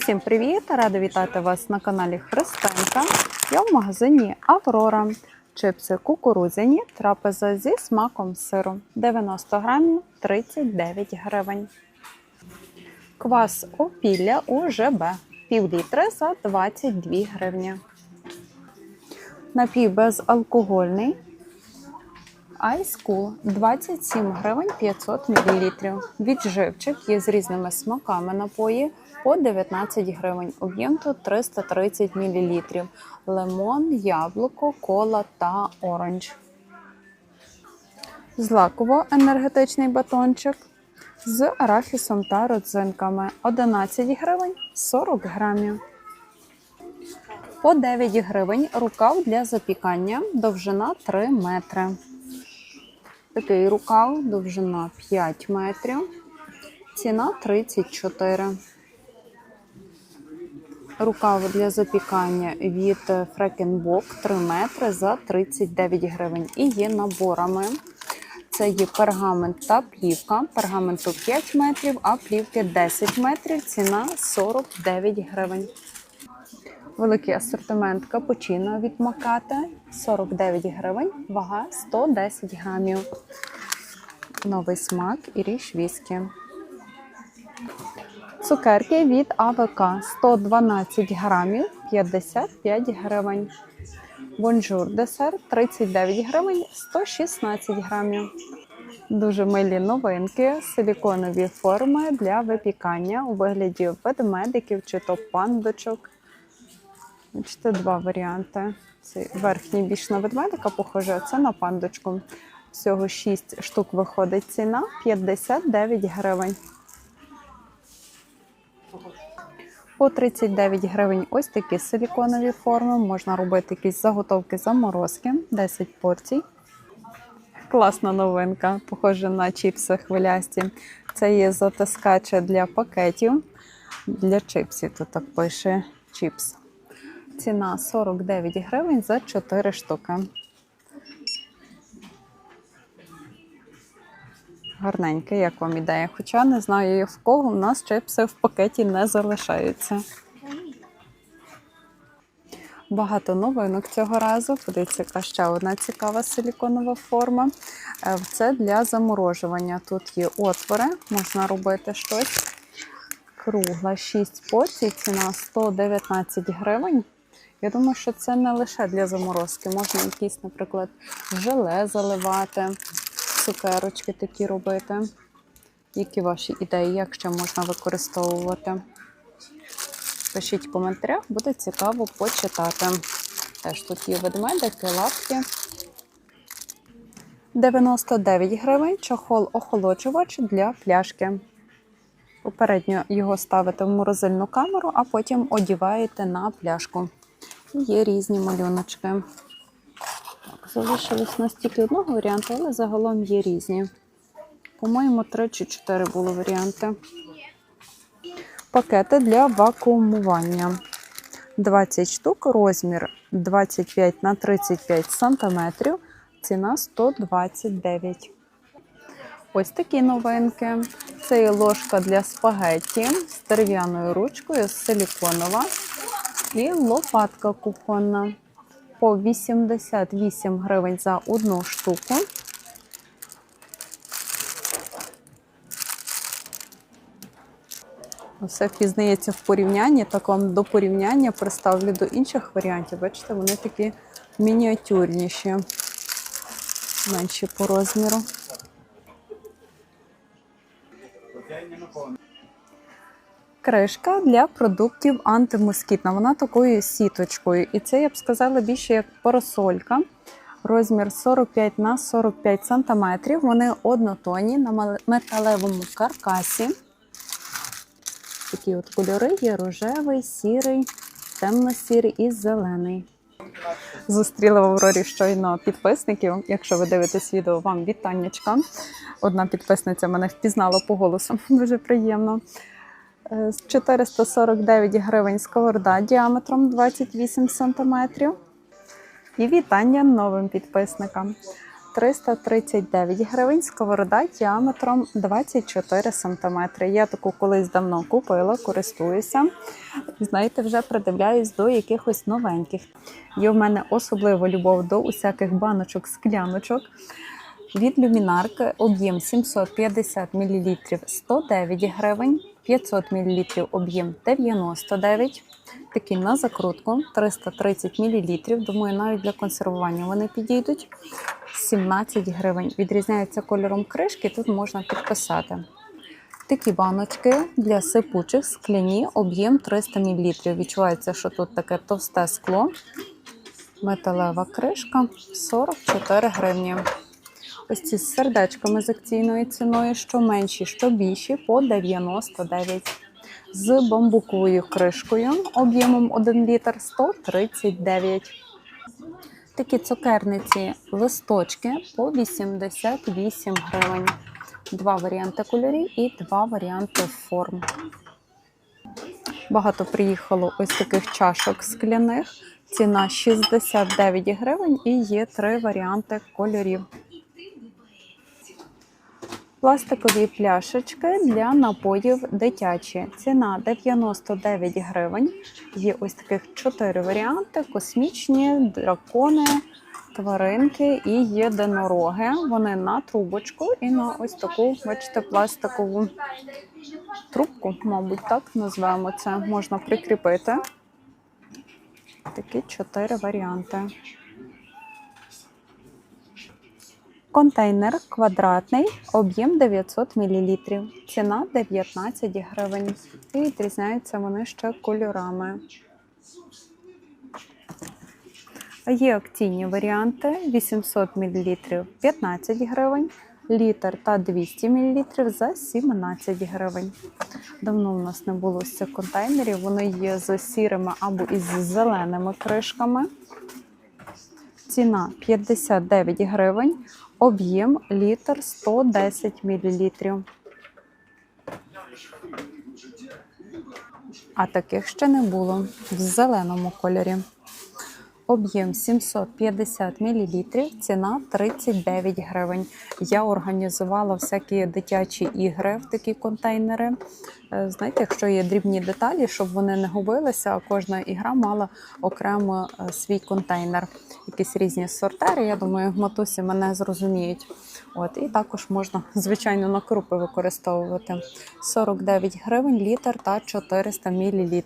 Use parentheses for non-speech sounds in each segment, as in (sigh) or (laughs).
Усім привіт! Рада вітати вас на каналі Христенка. Я в магазині Аврора. Чипси кукурудзяні, трапеза зі смаком сиру. 90 грамів 39 гривень. Квас опілля УЖБ. Пів літри за 22 гривні. Напій безалкогольний Ice Cool 27 гривень 500 мл. Відживчик є з різними смаками напої по 19 гривень. Об'єм тут 330 мл. Лимон, яблуко, кола та оранж. Злаково-енергетичний батончик з арахісом та родзинками 11 гривень 40 грамів. По 9 гривень рукав для запікання, довжина 3 метри. Такий рукав, довжина 5 метрів, ціна 34. Рукав для запікання від Фрекенбок 3 метри за 39 гривень. І є наборами. Це є пергамент та плівка. Пергаменту 5 метрів, а плівки 10 метрів. Ціна 49 гривень. Великий асортимент капучино від Макати 49 гривень, вага 110 грамів. Новий смак і ріж віскі. Цукерки від АВК 112 грамів 55 гривень. Бонжур десерт 39 гривень 116 грамів. Дуже милі новинки, силіконові форми для випікання у вигляді ведмедиків чи то пандочок. Бачите, два варіанти. Цей верхній більш на ведмедика похоже, а це на пандочку. Всього 6 штук виходить ціна 59 гривень. По 39 гривень ось такі силіконові форми. Можна робити якісь заготовки заморозки, 10 порцій. Класна новинка, похоже на чіпси хвилясті. Це є затискача для пакетів. Для чипсів тут так пише чіпс. Ціна 49 гривень за 4 штуки. Гарненьке, як вам ідея. Хоча не знаю, в кого в нас чипси в пакеті не залишаються. Багато новинок цього разу. Подивіться, яка ще одна цікава силіконова форма. Е, Це для заморожування. Тут є отвори, можна робити щось. Кругла 6 порцій, ціна 119 гривень. Я думаю, що це не лише для заморозки. Можна якісь, наприклад, желе заливати, цукерочки такі робити. Які ваші ідеї, як ще можна використовувати? Пишіть в коментарях, буде цікаво почитати. Теж тут є ведмедики, лапки. 99 гривень чохол охолоджувач для пляшки. Попередньо його ставите в морозильну камеру, а потім одіваєте на пляшку. Є різні малюночки. Залишилось нас тільки одного варіанту, але загалом є різні. По-моєму, 3 чи 4 були варіанти. Пакети для вакуумування. 20 штук, розмір 25 на 35 см, ціна 129. Ось такі новинки. Це є ложка для спагетті з дерев'яною ручкою, силіконова. І лопатка кухонна по 88 гривень за одну штуку. Все впізнається в порівнянні. Так вам до порівняння представлю до інших варіантів. Бачите, вони такі мініатюрніші, менші по розміру. Кришка для продуктів антимоскітна. Вона такою сіточкою. І це, я б сказала, більше як парасолька. Розмір 45 на 45 см. Вони однотонні на металевому каркасі. Такі от кольори є рожевий, сірий, темно-сірий і зелений. Зустріла в Аврорі щойно підписників. Якщо ви дивитесь відео, вам вітаннячка. Одна підписниця мене впізнала по голосу. (laughs) Дуже приємно. 449 гривень сковорода діаметром 28 см. І вітання новим підписникам. 339 гривень, сковорода діаметром 24 см. Я таку колись давно купила, користуюся. Знаєте, вже придивляюсь до якихось новеньких. Є в мене особлива любов до усяких баночок, скляночок. Від люмінарки об'єм 750 мл 109 гривень, 500 мл об'єм 99 Такі на закрутку 330 мл. Думаю, навіть для консервування вони підійдуть. 17 гривень. Відрізняються кольором кришки, тут можна підписати. Такі баночки для сипучих скляні, об'єм 300 мл. Відчувається, що тут таке товсте скло. Металева кришка 44 гривні. Ось ці з сердечками з акційною ціною, що менші, що більші, по 99. З бамбуковою кришкою об'ємом 1 літр 139. Такі цукерниці листочки по 88 гривень. Два варіанти кольорів і два варіанти форм. Багато приїхало ось таких чашок скляних. Ціна 69 гривень і є три варіанти кольорів. Пластикові пляшечки для напоїв дитячі. Ціна 99 гривень. Є ось таких чотири варіанти: космічні, дракони, тваринки і єдинороги. Вони на трубочку і на ось таку, бачите, пластикову трубку, мабуть, так назвемо це. Можна прикріпити. Такі чотири варіанти. Контейнер квадратний, об'єм 900 мл. Ціна 19 гривень. І відрізняються вони ще кольорами. Є акційні варіанти 800 мл 15 гривень, літр та 200 мл за 17 гривень. Давно в нас не було з цих контейнерів. Вони є з сірими або із зеленими кришками. Ціна 59 гривень, об'єм літр 110 мл. А таких ще не було в зеленому кольорі. Об'єм 750 мл, ціна 39 гривень. Я організувала всякі дитячі ігри в такі контейнери. Е, Знаєте, якщо є дрібні деталі, щоб вони не губилися, а кожна ігра мала окремо е, свій контейнер. Якісь різні сортери. Я думаю, матусі мене зрозуміють. От, і також можна, звичайно, на крупи використовувати 49 гривень літр та 400 мл.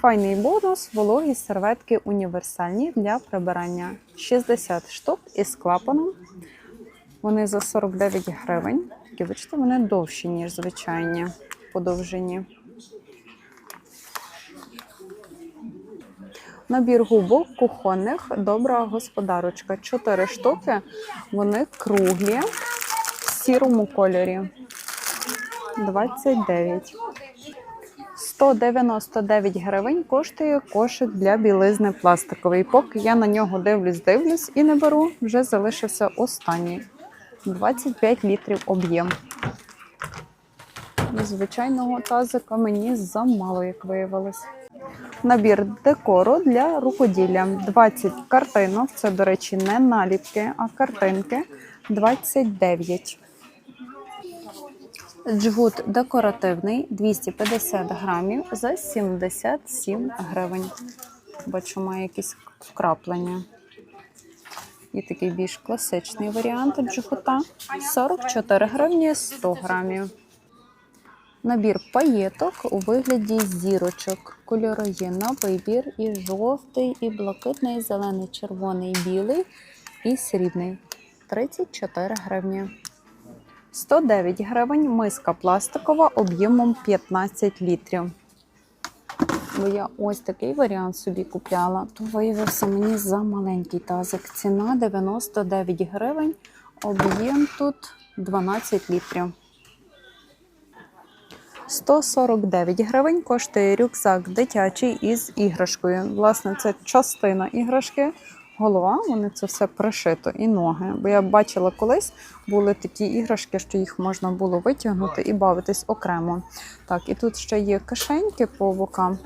Файний бонус вологі серветки універсальні для прибирання. 60 штук із клапаном. Вони за 49 гривень. Такі, бачите, вони довші, ніж звичайні по довжині. Набір губок кухонних добра господарочка. 4 штуки. Вони круглі в сірому кольорі. 29. 199 гривень коштує кошик для білизни пластиковий. Поки я на нього дивлюсь, дивлюсь і не беру, вже залишився останній. 25 літрів об'єм. Звичайного тазика мені замало, як виявилось. Набір декору для рукоділля. 20 картинок. Це, до речі, не наліпки, а картинки. 29. Джгут декоративний 250 грамів за 77 гривень. Бачу, має якісь вкраплення. І такий більш класичний варіант джгута 44 гривні 100 грамів. Набір паєток у вигляді зірочок. Кольори є на вибір і жовтий, і блакитний, і зелений, червоний, білий і срібний. 34 гривні. 109 гривень миска пластикова об'ємом 15 літрів. Бо я ось такий варіант собі купляла, то виявився мені за маленький тазик. Ціна 99 гривень, об'єм тут 12 літрів. 149 гривень коштує рюкзак дитячий із іграшкою. Власне, це частина іграшки, голова, вони це все пришито, і ноги. Бо я бачила колись були такі іграшки, що їх можна було витягнути і бавитись окремо. Так, і тут ще є кишеньки по бокам.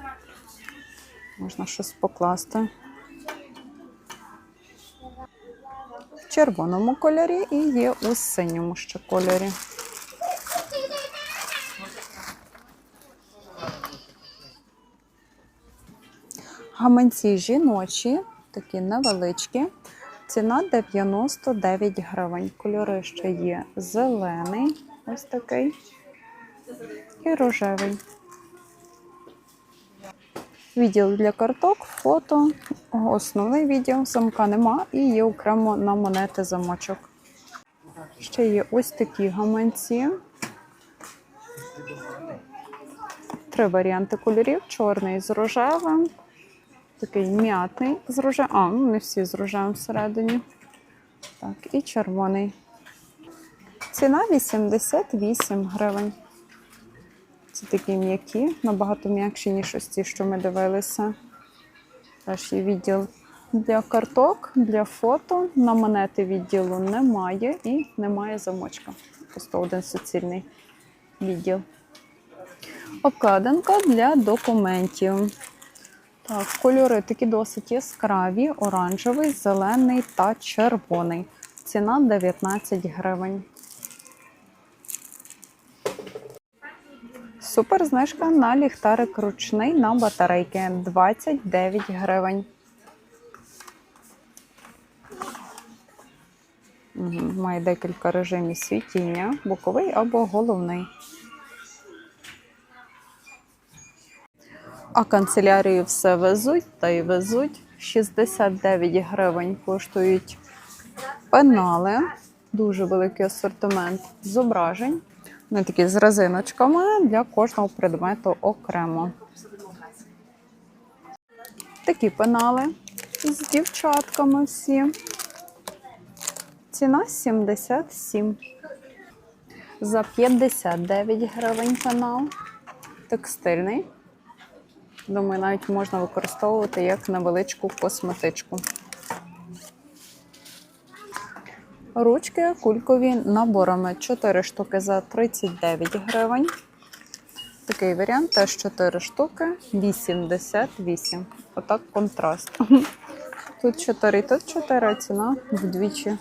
Можна щось покласти. червоному кольорі і є у синьому ще кольорі. Гаманці жіночі, такі невеличкі. Ціна 99 гривень. Кольори ще є зелений, ось такий, і рожевий. Відділ для карток, фото, основний відділ, замка нема і є окремо на монети замочок. Ще є ось такі гаманці. Три варіанти кольорів: чорний з рожевим, такий м'ятний з рожевим. А, ну не всі з рожевим всередині. Так, і червоний. Ціна 88 гривень. Це такі м'які, набагато м'якші, ніж ось ті, що ми дивилися. Теж є відділ для карток, для фото. На монети відділу немає і немає замочка. Просто один суцільний відділ. Обкладинка для документів. Кольори такі досить яскраві: оранжевий, зелений та червоний. Ціна 19 гривень. Супер знижка на ліхтарик ручний на батарейки 29 гривень. Має декілька режимів світіння, боковий або головний. А канцелярії все везуть та й везуть. 69 гривень коштують пенали. Дуже великий асортимент зображень. Вони такі з резиночками для кожного предмету окремо. Такі пенали з дівчатками всі. Ціна 77. За 59 гривень пенал. Текстильний. Думаю, навіть можна використовувати як невеличку косметичку. Ручки кулькові наборами 4 штуки за 39 гривень. Такий варіант теж 4 штуки 88. Отак контраст. (laughs) Тут 4 і тут 4, а ціна вдвічі.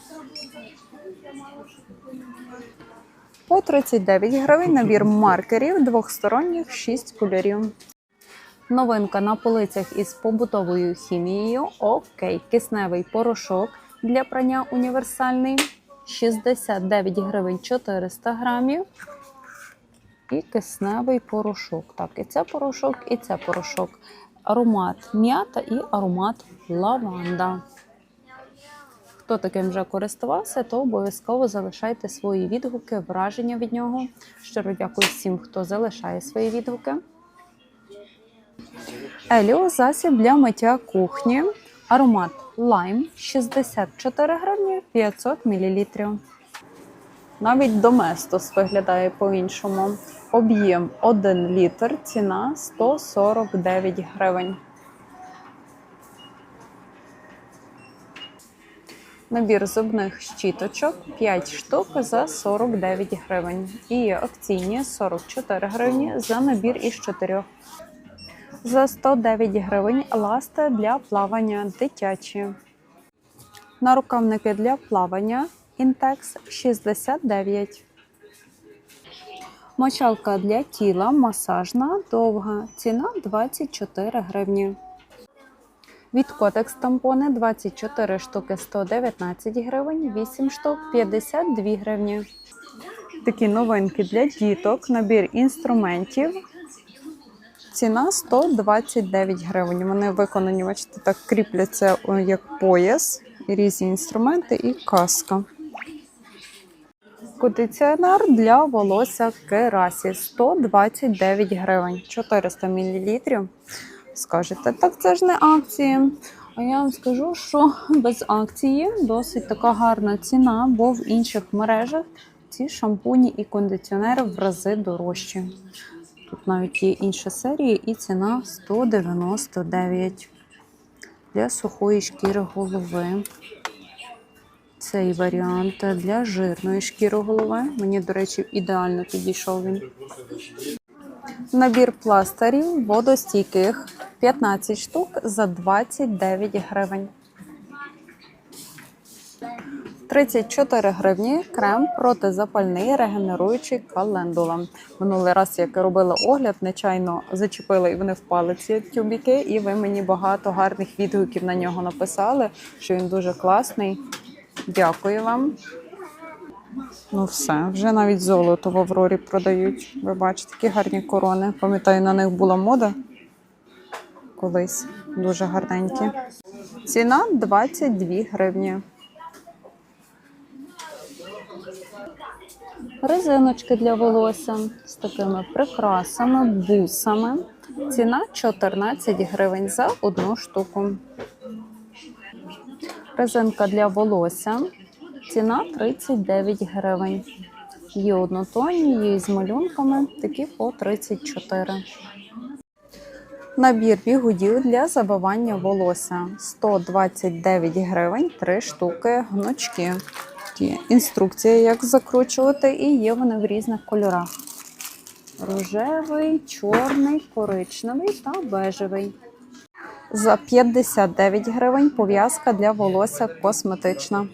По 39 гривень набір маркерів двохсторонніх 6 кольорів. Новинка на полицях із побутовою хімією. Окей, кисневий порошок для прання універсальний 69 гривень 400 грамів. І кисневий порошок. Так, і це порошок, і це порошок. Аромат м'ята і аромат лаванда. Хто таким вже користувався, то обов'язково залишайте свої відгуки, враження від нього. Щиро дякую всім, хто залишає свої відгуки. Еліо засіб для миття кухні. Аромат лайм 64 гривні 500 мл. Навіть Доместос виглядає по-іншому. Об'єм 1 літр, ціна 149 гривень. Набір зубних щіточок 5 штук за 49 гривень. І акційні 44 гривні за набір із 4. За 109 гривень ласти для плавання дитячі. Нарукавники для плавання Інтекс 69. Мочалка для тіла масажна довга. Ціна 24 гривні. Від Котекс тампони 24 штуки 119 гривень, 8 штук 52 гривні. Такі новинки для діток, набір інструментів. Ціна 129 гривень. Вони виконані, бачите, так кріпляться як пояс, різні інструменти і каска. Кондиціонер для волосся керасі 129 гривень, 400 мл. Скажете, так це ж не акції. А я вам скажу, що без акції досить така гарна ціна, бо в інших мережах ці шампуні і кондиціонери в рази дорожчі. Тут навіть є інші серії і ціна 199 для сухої шкіри голови. Цей варіант для жирної шкіри голови. Мені, до речі, ідеально підійшов він. Набір пластирів водостійких 15 штук за 29 гривень. 34 гривні крем протизапальний регенеруючий календула. Минулий раз, як робила огляд, нечайно зачепила і вони впали ці тюбіки, і ви мені багато гарних відгуків на нього написали, що він дуже класний. Дякую вам. Ну все, вже навіть золото в Аврорі продають. Ви бачите, такі гарні корони. Пам'ятаю, на них була мода колись. Дуже гарненькі. Ціна 22 гривні. Резиночки для волосся з такими прикрасами, бусами. Ціна 14 гривень за одну штуку. Резинка для волосся. Ціна 39 гривень. Є однотонні, є з малюнками, такі по 34. Набір бігудів для забивання волосся 129 гривень, 3 штуки гнучки. Є інструкція, як закручувати, і є вони в різних кольорах: рожевий, чорний, коричневий та бежевий. За 59 гривень пов'язка для волосся косметична.